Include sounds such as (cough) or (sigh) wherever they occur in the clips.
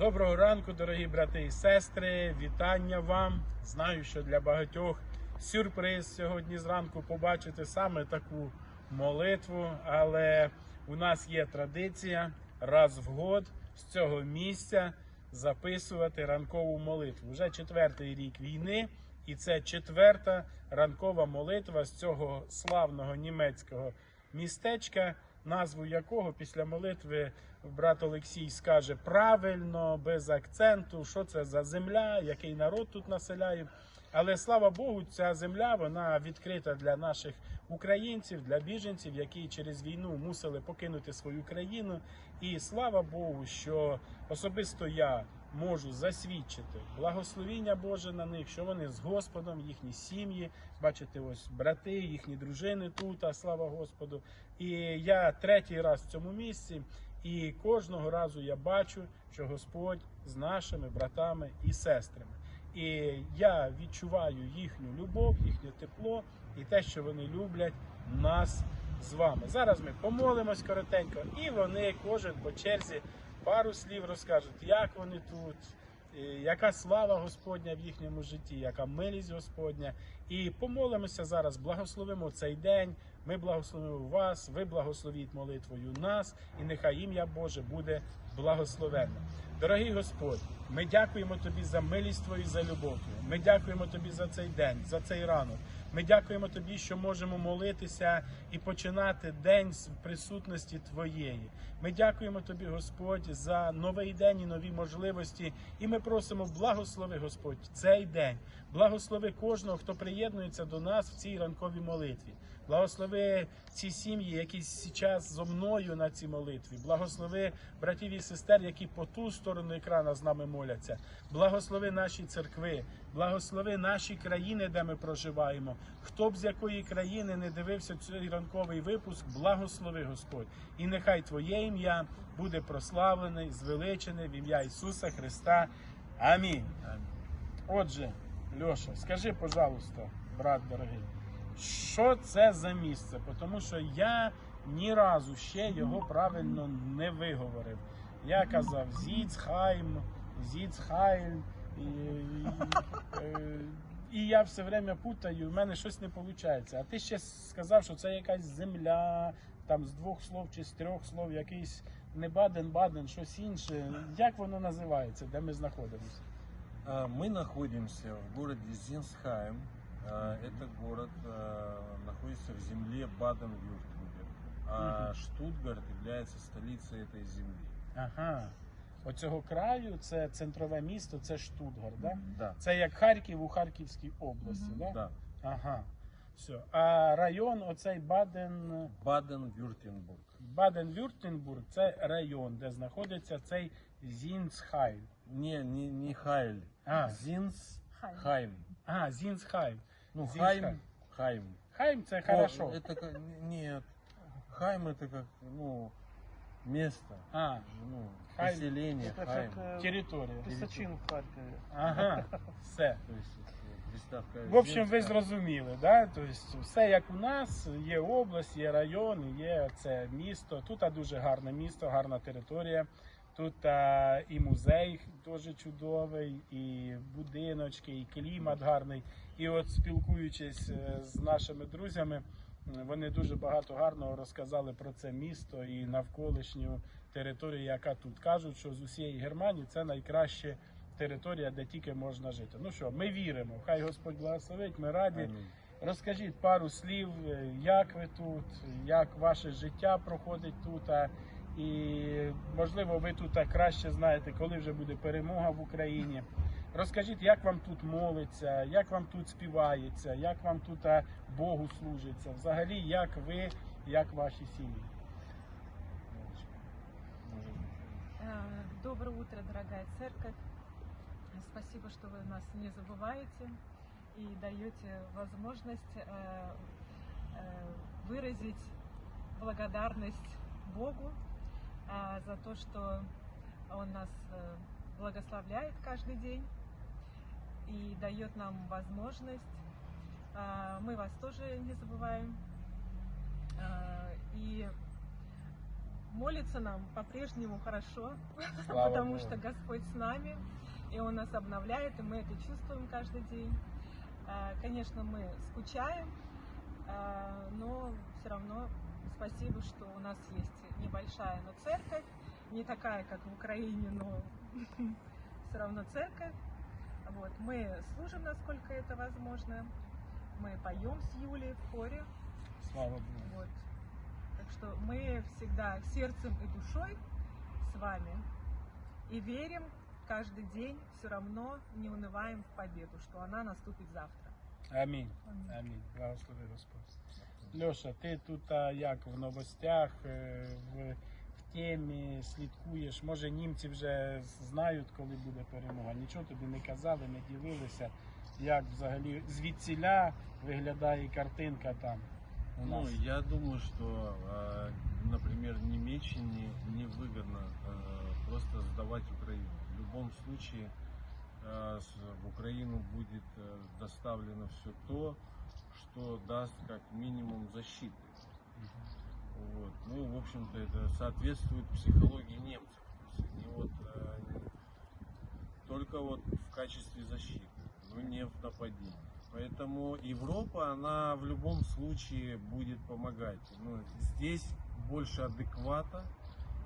Доброго ранку, дорогі брати і сестри. Вітання вам. Знаю, що для багатьох сюрприз сьогодні зранку побачити саме таку молитву, але у нас є традиція раз в год з цього місця записувати ранкову молитву. Вже четвертий рік війни, і це четверта ранкова молитва з цього славного німецького містечка, назву якого після молитви брат Олексій скаже правильно, без акценту, що це за земля, який народ тут населяє. Але слава Богу, ця земля вона відкрита для наших українців, для біженців, які через війну мусили покинути свою країну. І слава Богу, що особисто я можу засвідчити благословіння Боже на них, що вони з Господом, їхні сім'ї, бачите, ось брати, їхні дружини тут, а слава Господу. І я третій раз в цьому місці. І кожного разу я бачу, що Господь з нашими братами і сестрами. І я відчуваю їхню любов, їхнє тепло і те, що вони люблять нас з вами. Зараз ми помолимось коротенько, і вони кожен по черзі пару слів розкажуть, як вони тут, яка слава Господня в їхньому житті, яка милість Господня. І помолимося зараз, благословимо цей день. Ми благословимо вас, ви благословіть молитвою нас, і нехай ім'я Боже буде благословенне. Дорогий Господь, ми дякуємо Тобі за милість Твою, за любов. Ми дякуємо Тобі за цей день, за цей ранок. Ми дякуємо Тобі, що можемо молитися і починати день з присутності Твоєї. Ми дякуємо Тобі, Господь, за новий день і нові можливості. І ми просимо, благослови, Господь, цей день. Благослови кожного, хто приєднується до нас в цій ранковій молитві. Благослови ці сім'ї, які зараз зо мною на цій молитві. Благослови братів і сестер, які по ту сторону екрана з нами моляться. Благослови наші церкви, благослови наші країни, де ми проживаємо. Хто б з якої країни не дивився цей ранковий випуск, благослови Господь. І нехай Твоє ім'я буде прославлене, звеличене в ім'я Ісуса Христа. Амінь. Отже, Льоша, скажи, пожалуйста, брат дорогий, що це за місце? Тому що я ні разу ще його правильно не виговорив. Я казав Зіцхайм, Зіцхайль. І, і, е, і я все время путаю, в мене щось не виходить. А ти ще сказав, що це якась земля, там з двох слов чи з трьох слов, якийсь не Баден-Баден, щось інше. Як воно називається, де ми знаходимося? А, Мы находимся в городе Зинсхайм. А, Это город а, находится в земле Баден-Вюртемберг. А Мгм. Штутгарт является столицей этой земли. Ага. Оцього краю це центрове місто, це Штутгарт, да? Да. Це як Харків у Харківській області, да? Да. Ага. Все. А район, оцей Баден. Баден-Вюртемберг. Баден-Вюртенбург це район, де знаходиться цей Зінцхайм. Не, не, не Хайль. А. Зинсхайм. А, Зінцхайм. Ну, Зинсхайм. Хайм. Хайм. Хайм це О, хорошо. Это как, нет. Хайм это как, ну, место. А, Ну, Хайм. поселение Это Хайм. как э, територія. Песочин в Харькове. Ага, (laughs) все. То есть, это приставка В общем, ви Зинсхайм. зрозуміли, да? Тобто все як у нас, є область, є район, є це місто. Тут а, дуже гарне місто, гарна територія. Тут а, і музей дуже чудовий, і будиночки, і клімат гарний. І от спілкуючись е, з нашими друзями, м, вони дуже багато гарного розказали про це місто і навколишню територію, яка тут кажуть, що з усієї Германії це найкраща територія, де тільки можна жити. Ну що, ми віримо. Хай Господь благословить. Ми раді. Розкажіть пару слів, е, як ви тут, як ваше життя проходить тут. І можливо, ви тут краще знаєте, коли вже буде перемога в Україні. Розкажіть, як вам тут молиться, як вам тут співається, як вам тут а, Богу служиться. Взагалі, як ви, як ваші сім'ї. Э, Доброе утро, дорогая церковь. Спасибо, что вы нас не забываете и даете возможность э, э, выразить благодарность Богу э, за то, что Он нас э, благословляет каждый день и дает нам возможность. Э, Мы вас тоже не забываем. Э, И молится нам по-прежнему хорошо, (laughs) потому что Господь с нами, и Он нас обновляет, и мы это чувствуем каждый день. А, Конечно, мы скучаем, а, но все равно спасибо, что у нас есть небольшая, но церковь, не такая, как в Украине, но (laughs) все равно церковь. Вот. Мы служим, насколько это возможно. Мы поем с Юлей в хоре. Слава Богу. Вот. Так что мы всегда сердцем и душой с вами и верим каждый день, все равно не унываем в победу, что она наступит завтра. Амінь. Амінь. Благослови Господь. Льоша, ти тут а, як в новостях, в, в темі слідкуєш. Може німці вже знають, коли буде перемога. Нічого тобі не казали, не ділилися. Як взагалі звідсіля виглядає картинка там у Ну, нас. я думаю, что, э, например, Немеччине невыгодно э, просто сдавать Украину. В любом случае э, с- в Украину будет э, доставлено все то, что даст как минимум защиты. Вот. Ну, в общем-то, это соответствует психологии немцев. Они вот э, только вот в качестве защиты, но не в нападении. Поэтому Европа, она в любом случае будет помогать. Ну, здесь больше адеквата,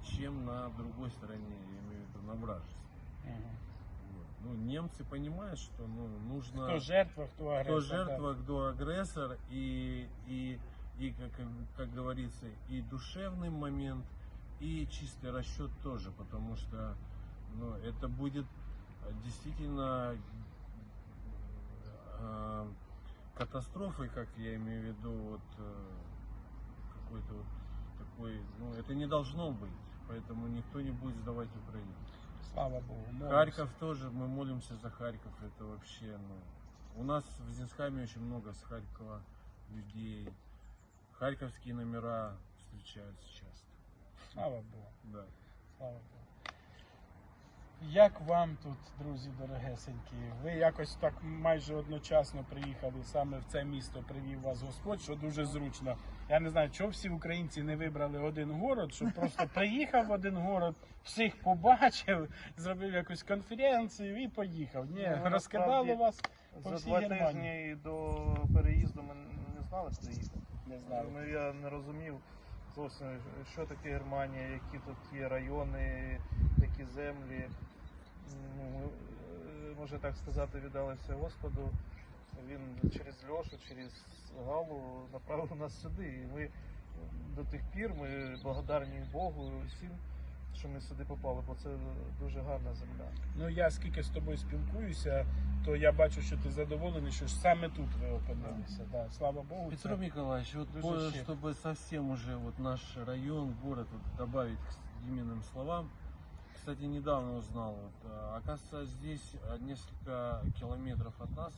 чем на другой стороне, я имею в виду на вражестве. Вот. Ну, немцы понимают, что ну, нужно Хто жертва, кто агресор. жертва, кто агрессор, и, и, и как, как говорится, и душевный момент, и чистый расчет тоже, потому что ну, это будет э, действительно э, катастрофой, как я имею в виду, вот э, какой-то вот такой, ну, это не должно быть, поэтому никто не будет сдавать Украину. Слава Богу. молимося. Харьков тоже, мы молимся за Харьков, это вообще, ну, у нас в Зинсхаме очень много с Харькова людей, харьковские номера встречаются часто, Слава Богу. да. Слава Богу. Як вам тут, друзі дорогесенькі? Ви якось так майже одночасно приїхали саме в це місто, привів вас Господь, що дуже зручно. Я не знаю, чого всі українці не вибрали один город, щоб просто приїхав в один город, всіх побачив, зробив якусь конференцію і поїхав. Ні, Ну, розкидало вас по За всій два Германії. тижні до переїзду ми не знали, куди їхати. Не знаю. Ну, я не розумів зовсім, що таке Германія, які тут є райони, які землі. Ну, е, так сказати, віддалися Господу. Він через Льошу, через Галу направив нас сюди. І ми до тих пір ми благодарні Богу всім, що ми сюди попали, бо це дуже гарна земля. Ну я скільки з тобою спілкуюся, то я бачу, що ти задоволений, що ж саме тут ви опинилися. Да, слава Богу. це- Петр Николаевич, вот Дружище. по- чтобы совсем уже вот наш район, город вот добавить к Диминым словам, кстати, недавно узнал, вот, а, оказывается, здесь а, несколько километров от нас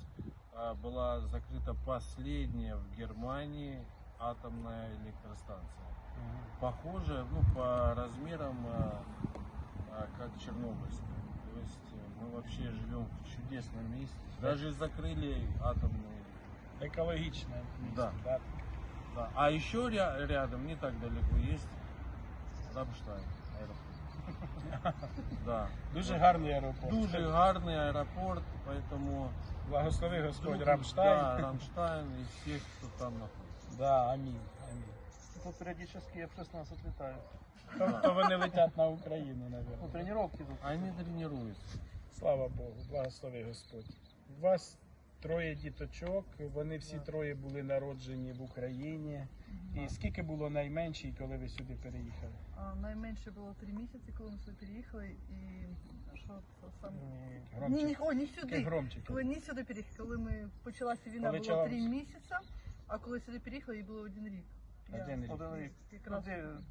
а, была закрыта последняя в Германии атомная электростанция. Мгм. Похоже, ну, по размерам, а, а, как Чернобыльская. То есть э, мы вообще живем в чудесном месте. Даже закрыли атомную Екологічне місто. Да. Да. Да. А еще ря- рядом, не так далеко, есть Рамштайн аэропорт. Да. Дуже гарний аеропорт. Дуже гарный аэропорт, поэтому Благослови Господь Рамштайн. Да, Рамштайн и всех, кто там находится. Да, амінь. амінь. Тут періодично F-16 літають. Тобто вони летять на Україну, Ну, мабуть. тренування тут. Они тренируются. Слава Богу, благослови Господь. У вас троє діточок, вони всі троє були народжені в Україні. І скільки було найменшій, коли ви сюди переїхали? А, Найменше було три місяці, коли ми сюди переїхали, і що це саме? Ні, ні, о, не сюди. громче. Коли не сюди переїхали, коли ми почалася війна, було почалась- три місяці, а коли сюди переїхали, їй було один рік. Я Один рік. Один рік. Якраз Ну,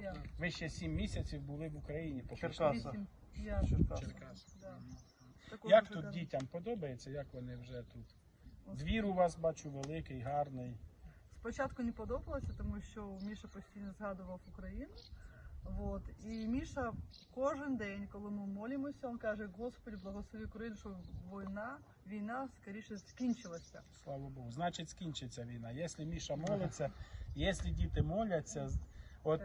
я. Ви ще сім місяців були в Україні. поки що. Черкаса. Вісім. Я. Черкаси. Черкас. Да. Як тут гарно. дітям подобається, як вони вже тут? Двір у вас бачу великий, гарний. Спочатку не подобалося, тому що Міша постійно згадував Україну. Вот. І Міша кожен день, коли ми молимося, він каже, Господи, благослови Україну, щоб війна, війна скоріше скінчилася. Слава Богу. Значить, скінчиться війна. Якщо Міша молиться, якщо діти моляться, от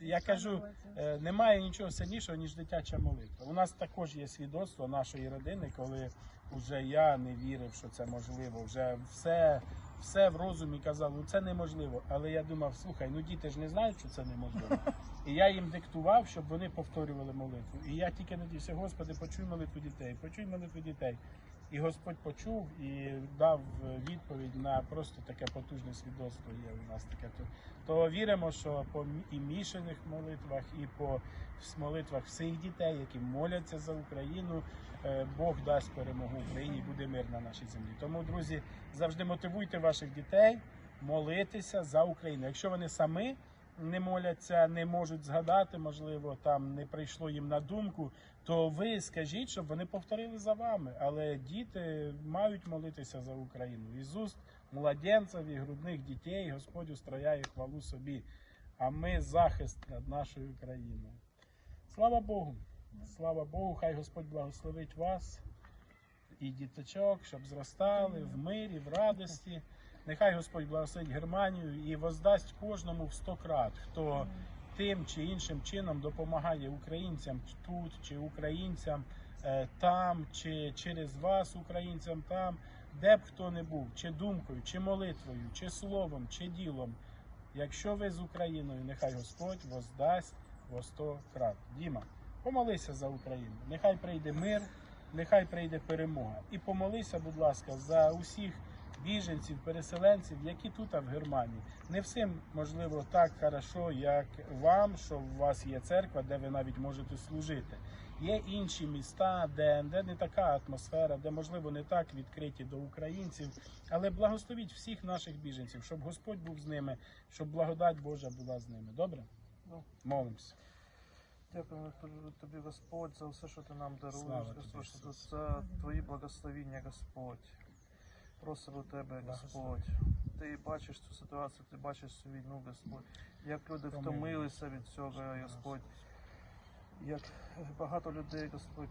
я кажу, е, немає нічого сильнішого, ніж дитяча молитва. У нас також є свідоцтво нашої родини, коли вже я не вірив, що це можливо. Вже все, все в розумі казав, ну це неможливо. Але я думав, слухай, ну діти ж не знають, що це неможливо. І я їм диктував, щоб вони повторювали молитву. І я тільки надівся, Господи, почуй молитву дітей, почуй молитву дітей. І Господь почув і дав відповідь на просто таке потужне свідоцтво є у нас таке. То, то віримо, що по і мішаних молитвах, і по молитвах всіх дітей, які моляться за Україну, е, Бог дасть перемогу Україні, буде мир на нашій землі. Тому, друзі, завжди мотивуйте ваших дітей молитися за Україну. Якщо вони самі не моляться, не можуть згадати, можливо, там не прийшло їм на думку, то ви скажіть, щоб вони повторили за вами. Але діти мають молитися за Україну. Із уст младенців і грудних дітей Господь устрояє хвалу собі. А ми захист над нашою країною. Слава Богу! Слава Богу, хай Господь благословить вас і діточок, щоб зростали в мирі, в радості. Нехай Господь благословить Германію і воздасть кожному в сто крат, хто тим чи іншим чином допомагає українцям тут, чи українцям е, там, чи через вас, українцям там, де б хто не був, чи думкою, чи молитвою, чи словом, чи ділом. Якщо ви з Україною, нехай Господь воздасть во сто крат. Діма, помолися за Україну. Нехай прийде мир, нехай прийде перемога. І помолися, будь ласка, за усіх біженців, переселенців, які тут а в Германії. Не всім можливо так хорошо, як вам, що у вас є церква, де ви навіть можете служити. Є інші міста, де, де не така атмосфера, де можливо не так відкриті до українців. Але благословіть всіх наших біженців, щоб Господь був з ними, щоб благодать Божа була з ними. Добре? Ну. Молимося. Дякуємо тобі, Господь, за все, що ти нам даруєш, Господь, за твої благословіння, Господь. Просимо тебе, Господь. Ти бачиш цю ситуацію, ти бачиш цю війну, Господь. Як люди втомилися від цього, Господь. Як багато людей, Господь,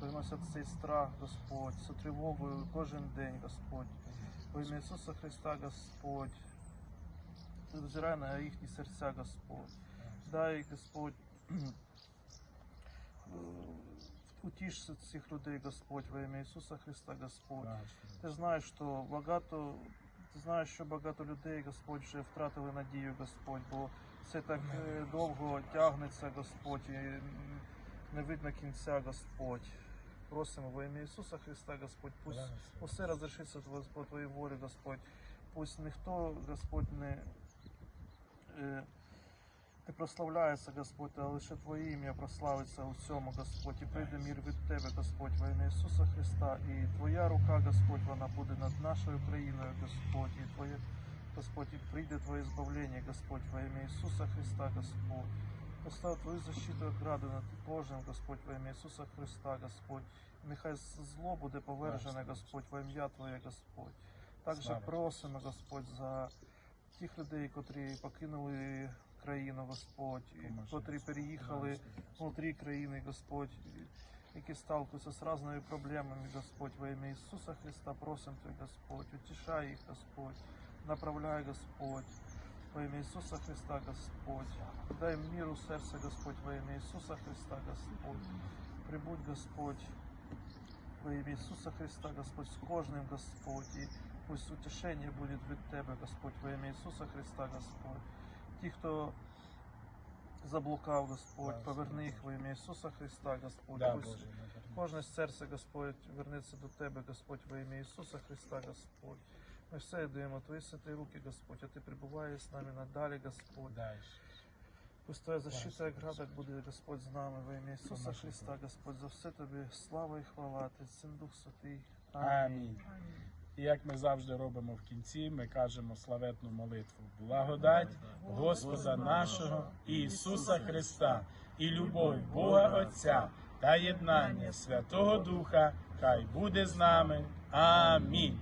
приносять цей страх, Господь, з тривогою кожен день, Господь. Во ім'я Ісуса Христа, Господь. Ти взирай на їхні серця, Господь. Дай, Господь, утіш цих людей, Господь, во ім'я Ісуса Христа, Господь. Ти знаєш, що багато, ти знаєш, що багато людей, Господь, вже втратили надію, Господь, бо це так е, довго тягнеться, Господь, і не видно кінця, Господь. Просимо во ім'я Ісуса Христа, Господь, пусть усе розрішиться по Твоїй волі, Господь. Пусть ніхто, Господь, не, не прославляється, Господь, а лише Твоє ім'я прославиться у всьому, Господь, і прийде мір від Тебе, Господь, во ім'я Ісуса Христа. І Твоя рука, Господь, вона буде над нашою країною, Господь, і Твоє, Господь, і прийде Твоє збавлення, Господь, во ім'я Ісуса Христа, Господь. Постав Твою защиту ограду над кожним, Господь, во ім'я Ісуса Христа, Господь. Нехай зло буде повержене, Господь, во ім'я Твоє, Господь. Також просимо, Господь, за тих людей, котрі покинули країну, Господь, котрі переїхали внутрі країни, Господь, які сталкиваються з різними проблемами, Господь, во ім'я Ісуса Христа, просимо Тебе, Господь, утішай їх, Господь, направляй, Господь, во ім'я Ісуса Христа, Господь, дай мир у серце, Господь, во ім'я Ісуса Христа, Господь, прибудь, Господь, во ім'я Ісуса Христа, Господь, з кожним, Господь, і пусть утішення буде від Тебе, Господь, во ім'я Ісуса Христа, Господь. Ті, хто заблукав, Господь, поверни їх во ім'я Ісуса Христа, Господь. Да, Пусть Боже. Кожне серце, Господь, вернеться до Тебе, Господь, во ім'я Ісуса Христа, Господь. Ми все даємо Твої святі руки, Господь, а Ти прибуваєш з нами надалі, Господь. Пусть Твоя защита і града буде, Господь, з нами во ім'я Ісуса Христа, Господь, за все Тобі слава і хвала, Ти Син Дух Святий. Амінь. І як ми завжди робимо в кінці, ми кажемо славетну молитву. Благодать Господа нашого Ісуса Христа і любов Бога Отця та єднання Святого Духа, хай буде з нами. Амінь.